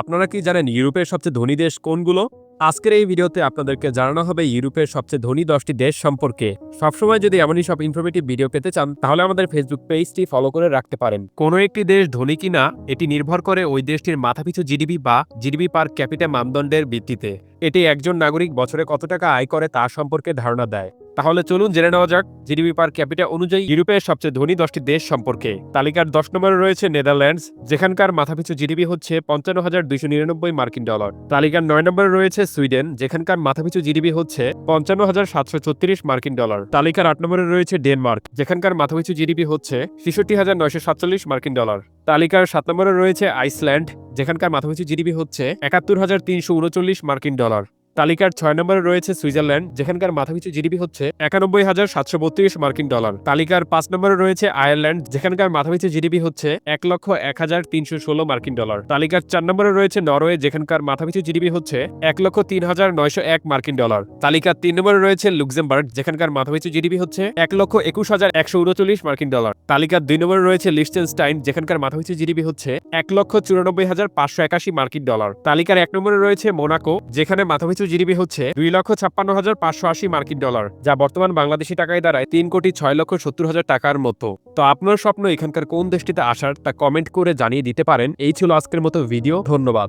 আপনারা কি জানেন ইউরোপের সবচেয়ে ধনী দেশ কোনগুলো? আজকের এই ভিডিওতে আপনাদেরকে জানানো হবে ইউরোপের সবচেয়ে ধনী দশটি দেশ সম্পর্কে। সবসময় যদি এমনই সব ইনফরমেটিভ ভিডিও পেতে চান, তাহলে আমাদের ফেসবুক পেজটি ফলো করে রাখতে পারেন। কোনো একটি দেশ ধনী কিনা, এটি নির্ভর করে ওই দেশটির মাথাপিছু জিডিপি বা জিডিপি পার ক্যাপিটা মানদণ্ডের ভিত্তিতে। এটি একজন নাগরিক বছরে কত টাকা আয় করে তা সম্পর্কে ধারণা দেয়। তাহলে চলুন জেনে নেওয়া যাক জিডিপি পার ক্যাপিটা অনুযায়ী ইউরোপের সবচেয়ে ধনী দশটি দেশ সম্পর্কে। তালিকার দশ নম্বরে রয়েছে নেদারল্যান্ডস, যেখানকার মাথাপিছু জিডিপি হচ্ছে পঞ্চান্ন হাজার দুইশো নিরানব্বই মার্কিন ডলার। তালিকার নয় নম্বরে রয়েছে সুইডেন, যেখানকার মাথাপিছু জিডিপি হচ্ছে পঞ্চান্ন হাজার সাতশো ছত্রিশ মার্কিন ডলার। তালিকার আট নম্বরে রয়েছে ডেনমার্ক, যেখানকার মাথাপিছু জিডিপি হচ্ছে ছেষট্টি হাজার নয়শো সাতচল্লিশ মার্কিন ডলার। তালিকার সাত নম্বরে রয়েছে আইসল্যান্ড, যেখানকার মাথাপিছু জিডিপি হচ্ছে একাত্তর হাজার তিনশো উনচল্লিশ মার্কিন ডলার। তালিকার ছয় নম্বরে রয়েছে সুইজারল্যান্ড, যেখানকার মাথাপিছু জিডিপি হচ্ছে একানব্বই হাজার সাতশো বত্রিশ মার্কিন ডলার। তালিকার পাঁচ নম্বরে রয়েছে আয়ারল্যান্ড, যেখানকার মাথাপিছু জিডিপি হচ্ছে এক লক্ষ এক হাজার তিনশো ষোলো মার্কিন ডলার। তালিকার চার নম্বরে রয়েছে নরওয়ে, যেখানকার মাথাপিছু জিডিপি হচ্ছে এক লক্ষ তিন হাজার নয়শো এক মার্কিন ডলার। তালিকার তিন নম্বরে রয়েছে লুক্সেমবার্গ, যেখানকার মাথাপিছু জিডিপি হচ্ছে এক লক্ষ একুশ হাজার একশো উনচল্লিশ মার্কিন ডলার। তালিকার দুই নম্বরে রয়েছে লিস্টেনস্টাইন, যেখানকার মাথাপিছু জিডিপি হচ্ছে এক লক্ষ চুরানব্বই হাজার পাঁচশো একাশি মার্কিন ডলার। তালিকার এক নম্বরে রয়েছে মোনাকো, যেখানে মাথাপিছু জিডিপি হচ্ছে দুই লক্ষ ছাপ্পান্ন হাজার পাঁচশো আশি মার্কিন ডলার, যা বর্তমান বাংলাদেশি টাকায় দাঁড়ায় তিন কোটি ছয় লক্ষ সত্তর হাজার টাকার মতো। তো আপনার স্বপ্ন এখানকার কোন দেশটিতে আসার তা কমেন্ট করে জানিয়ে দিতে পারেন। এই ছিল আজকের মতো ভিডিও, ধন্যবাদ।